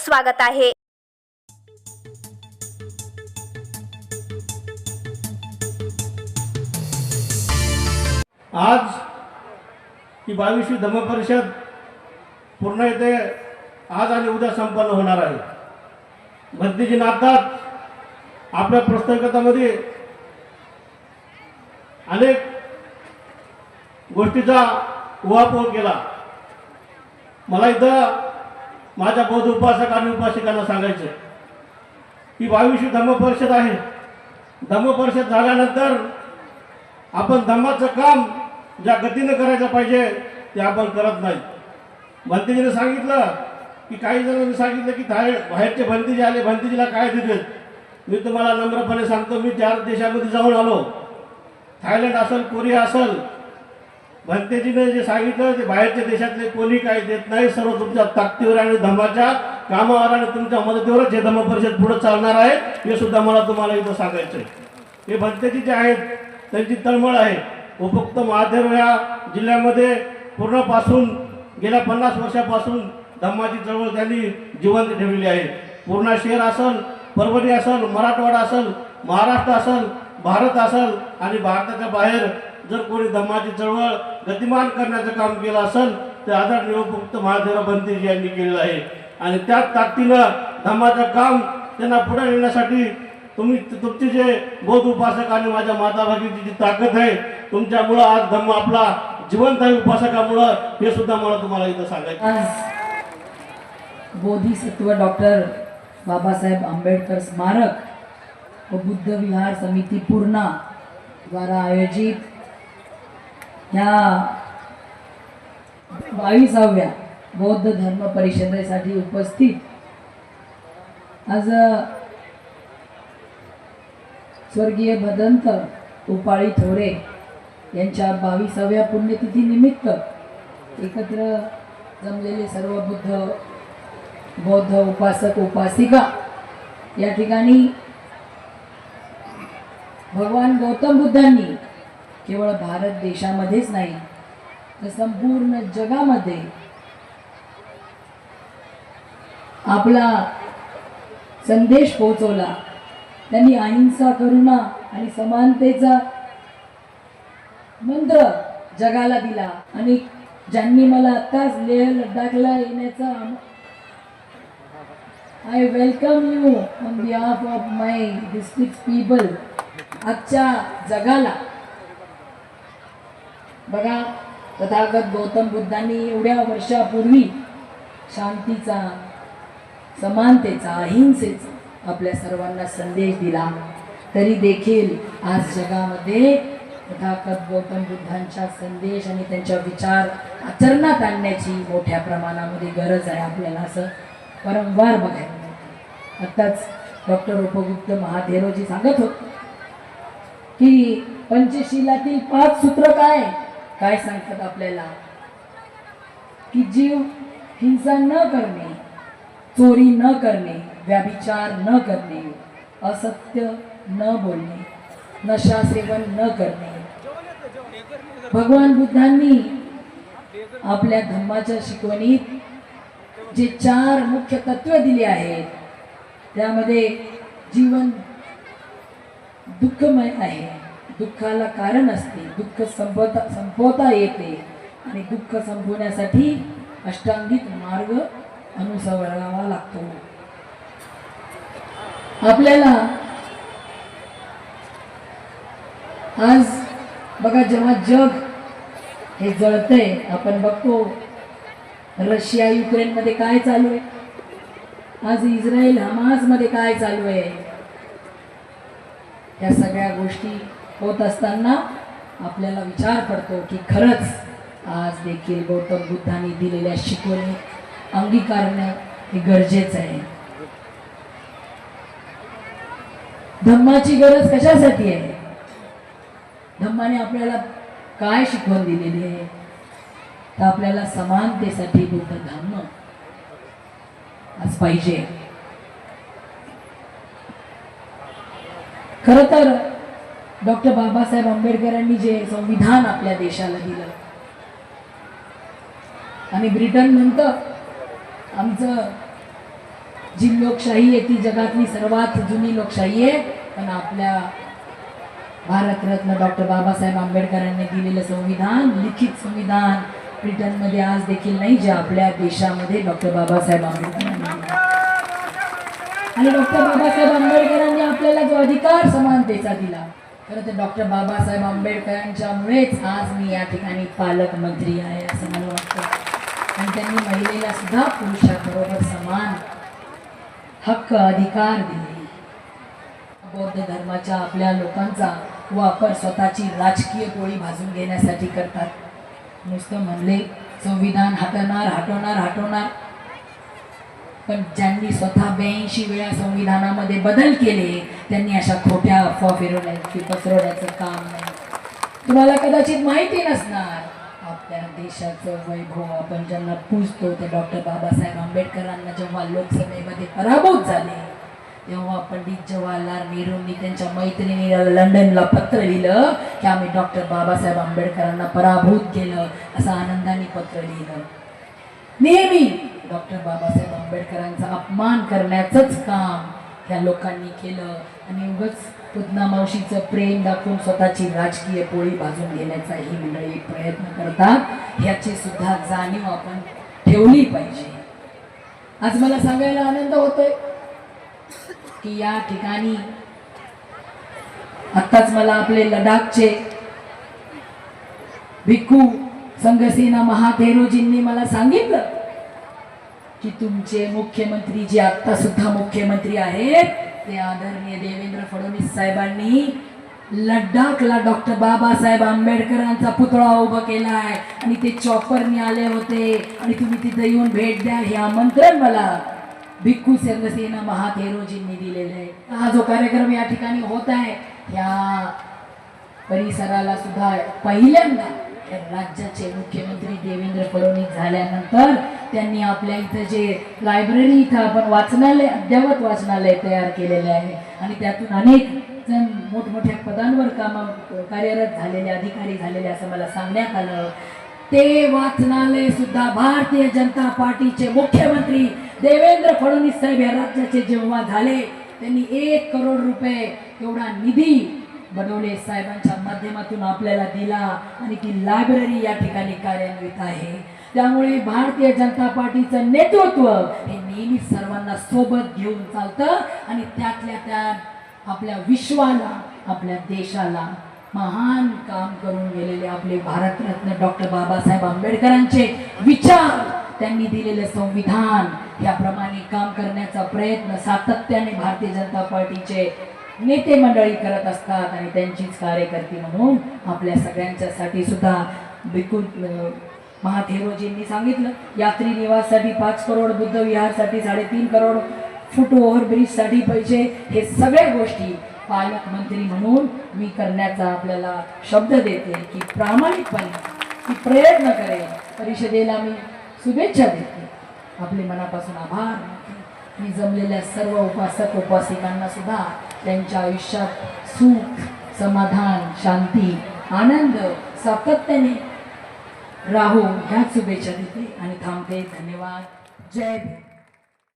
स्वागत आहे. आज ही बावीसवी धम्मपरिषद पूर्ण येथे आज आणि उद्या संपन्न होणार आहे. भक्तीजी नाथात आपल्या पुस्तकामध्ये अनेक गोष्टीचा उहापोह केला. मला इथं माझ्या बौद्ध उपासक आणि उपासिकांना सांगायचे की ही धम्म परिषद आहे. धम्मपरिषद झाल्यानंतर आपण धम्माचं काम ज्या गतीनं करायचं पाहिजे ते आपण करत नाही. भंतीजीने सांगितलं की काही जणांनी सांगितलं की थाय बाहेरचे भंतीजी आले भंतीजीला काय देतात मी तुम्हाला नम्रपणे सांगतो मी चार देशामध्ये जाऊन आलो. थायलंड असेल कोरिया असेल भंतेजीने जे सांगितलं ते बाहेरच्या देशातले कोणी काही देत नाही सर्व तुमच्या ताकदीवर आणि धमाच्या कामावर आणि तुमच्या मदतीवरच हे धम्म परिषद पुढे चालणार आहे हे सुद्धा मला तुम्हाला इथं सांगायचं आहे. हे भंतेजी जे आहेत त्यांची तळमळ आहे. उपयुक्त महादेव या जिल्ह्यामध्ये पूर्णपासून गेल्या पन्नास वर्षापासून धम्माची चळवळ त्यांनी जिवंत ठेवलेली आहे. पूर्णा शहर असल परभणी असल मराठवाडा असल महाराष्ट्र असल भारत असल आणि भारताच्या बाहेर जर कोणी धम्माची चळवळ गतिमान करण्याचं काम केलं असेल ते आदरणीय निरोपमुक्त महादेव बनतेजी यांनी केलेलं आहे. आणि त्याच ताकदीनं धम्माचं काम त्यांना पुढे नेण्यासाठी तुम्ही तुमचे जे बौद्ध उपासक आणि माझ्या माता भगिनीची जी ताकद आहे तुमच्यामुळं आज धम्म आपला जिवंत आहे उपासकामुळं हे सुद्धा मला तुम्हाला इथं सांगायचं आज बोधिसत्व डॉक्टर बाबासाहेब आंबेडकर स्मारक व बुद्ध विहार समिती पूर्णा द्वारा आयोजित ह्या बावीसाव्या बौद्ध धर्म परिषदेसाठी उपस्थित आज स्वर्गीय भदंत उपाळी थोरे यांच्या बावीसाव्या पुण्यतिथी निमित्त एकत्र जमलेले सर्व बुद्ध बौद्ध उपासक उपासिका या ठिकाणी भगवान गौतम बुद्धांनी केवळ भारत देशामध्येच नाही तर संपूर्ण जगामध्ये आपला संदेश पोहोचवला. त्यांनी अहिंसा करुणा आणि समानतेचा मंत्र जगाला दिला. आणि ज्यांनी मला आत्ताच लेह लडाखला येण्याचा I welcome you on behalf of my district people आजच्या जगाला बघा तथागत गौतम बुद्धांनी एवढ्या वर्षापूर्वी शांतीचा समानतेचा अहिंसेचा आपल्या सर्वांना संदेश दिला. तरी देखील आज जगामध्ये तथागत गौतम बुद्धांचा संदेश आणि त्यांच्या विचार आचरणात आणण्याची मोठ्या प्रमाणामध्ये गरज आहे आपल्याला असं वारंवार बघायला मिळतं. आत्ताच डॉक्टर उपगुप्त महाधेरोजी सांगत होते की पंचशीलातील पाच सूत्र काय? काय सांगतात आपल्याला? की जीव हिंसा न करणे चोरी न करणे व्याभिचार न करणे असत्य न बोलणे नशा सेवन न करणे. भगवान बुद्धांनी आपल्या धम्माच्या शिकवणीत जे चार मुख्य तत्व दिले आहेत त्यामध्ये जीवन दुःखमय आहे. दुःखाला कारण असते. दुःख संपवता संपवता येते. आणि दुःख संपवण्यासाठी अष्टांगिक मार्ग अनुसरावा लागतो. आपल्याला आज बघा जेव्हा जग हे जळतंय आपण बघतो रशिया युक्रेनमध्ये काय चालू आहे? आज इस्रायल हमासमध्ये काय चालू आहे? या सगळ्या गोष्टी होत असताना आपल्याला विचार पडतो की खरंच आज देखील गौतम बुद्धांनी दिलेल्या शिकवणी अंगीकारणं हे गरजेचं आहे. धम्माची गरज कशासाठी आहे? धम्माने आपल्याला काय शिकवण दिलेली आहे? तर आपल्याला समानतेसाठी बुद्ध धम्म आज पाहिजे. खर तर डॉक्टर बाबासाहेब आंबेडकरांनी जे संविधान आपल्या देशाला दिलं. आणि ब्रिटन नंतर आमचं जी लोकशाही आहे ती जगातली सर्वात जुनी लोकशाही आहे. पण आपल्या भारतरत्न डॉक्टर बाबासाहेब आंबेडकरांनी दिलेलं संविधान लिखित संविधान ब्रिटनमध्ये आज देखील नाही जे आपल्या देशामध्ये डॉक्टर बाबासाहेब आंबेडकरांनी आणि डॉक्टर बाबासाहेब आंबेडकरांनी आपल्याला जो अधिकार समानतेचा दिला खरं तर डॉक्टर बाबासाहेब आंबेडकरांच्यामुळेच आज मी या ठिकाणी पालकमंत्री आहे असं मला वाटतं. आणि त्यांनी महिलेला सुद्धा पुरुषाबरोबर समान हक्क अधिकार दिले. बौद्ध धर्माच्या आपल्या लोकांचा वापर स्वतःची राजकीय गोळी भाजून घेण्यासाठी करतात. नुसतं म्हणले संविधान हटवणार हटवणार हटवणार. पण ज्यांनी स्वतः ब्याऐंशी वेळा संविधानामध्ये बदल केले त्यांनी अशा खोट्या अफवा फिरवण्याची पसरवण्याचं काम नाही. तुम्हाला कदाचित माहिती नसणार आपल्या देशाचं वैभव आपण ज्यांना पूजतो ते डॉक्टर बाबासाहेब आंबेडकरांना जेव्हा लोकसभेमध्ये पराभूत झाले तेव्हा पंडित जवाहरलाल नेहरूंनी त्यांच्या मैत्रिणीला लंडनला पत्र लिहिलं की आम्ही डॉक्टर बाबासाहेब आंबेडकरांना पराभूत केलं असं आनंदाने पत्र लिहिलं. नेहमी डॉक्टर बाबासाहेब आंबेडकरांचा अपमान करण्याचंच काम ह्या लोकांनी केलं. आणि उगच पुतना मावशीचं प्रेम दाखवून स्वतःची राजकीय पोळी भाजून घेण्याचा ही मंडळी प्रयत्न करतात. ह्याची सुद्धा जाणीव आपण ठेवली पाहिजे. आज मला सांगायला आनंद होतोय की या ठिकाणी आत्ताच मला आपले लडाखचे भिक्खू संघसेना महाथेरोजींनी मला सांगितलं की तुमचे मुख्यमंत्री जे आत्ता सुद्धा मुख्यमंत्री आहेत ते आदरणीय देवेंद्र फडणवीस साहेबांनी लडाखला डॉक्टर बाबासाहेब आंबेडकरांचा पुतळा उभा केला आहे आणि ते चॉपरने आले होते. आणि तुम्ही तिथे येऊन भेट द्या हे आमंत्रण मला भिक्खू संघसेना महाथेरोजींनी दिलेलं आहे. हा जो कार्यक्रम या ठिकाणी होत आहे ह्या परिसराला सुद्धा पहिल्यांदा राज्याचे मुख्यमंत्री देवेंद्र फडणवीस झाल्यानंतर त्यांनी आपल्या इथं जे लायब्ररी इथं आपण वाचनालय अद्ययावत वाचनालय तयार केलेले आहे. आणि त्यातून अनेक जण मोठमोठ्या पदांवर काम कार्यरत झालेले अधिकारी झालेले असं मला सांगण्यात आलं. ते वाचनालय सुद्धा भारतीय जनता पार्टीचे मुख्यमंत्री देवेंद्र फडणवीस साहेब या राज्याचे जेव्हा झाले त्यांनी एक करोड रुपये एवढा निधी बनवले साहेबांच्या माध्यमातून आपल्याला दिला आणि ती लायब्ररी या ठिकाणी कार्यान्वित आहे. त्यामुळे भारतीय जनता पार्टीचं नेतृत्व हे नेहमीच सर्वांना सोबत घेऊन चालतं आणि त्यातल्या त्यात आपल्या विश्वाला आपल्या देशाला महान काम करून गेलेले आपले भारतरत्न डॉक्टर बाबासाहेब आंबेडकरांचे विचार त्यांनी दिलेले संविधान. याप्रमाणे काम करण्याचा प्रयत्न सातत्याने भारतीय जनता पार्टीचे नेते मंडळी करत असतात आणि त्यांचीच कार्यकर्ती म्हणून आपल्या सगळ्यांच्यासाठी सुद्धा बिकुल महाथेरोजींनी सांगितलं यात्री निवाससाठी पाच करोड बुद्ध विहारसाठी साडेतीन करोड फुट ओव्हरब्रिजसाठी पैसे हे सगळ्या गोष्टी पालकमंत्री म्हणून मी करण्याचा आपल्याला शब्द देते की प्रामाणिकपणे की प्रयत्न करेल परिषदेला मी शुभेच्छा देते. आपले मनापासून आभार. मी जमलेल्या सर्व उपासक उपासिकांना सुद्धा त्यांच्या आयुष्यात सुख समाधान शांती आनंद सातत्याने राहू. ह्याच शुभेच्छा देते आणि थांबते. धन्यवाद. जय भीम.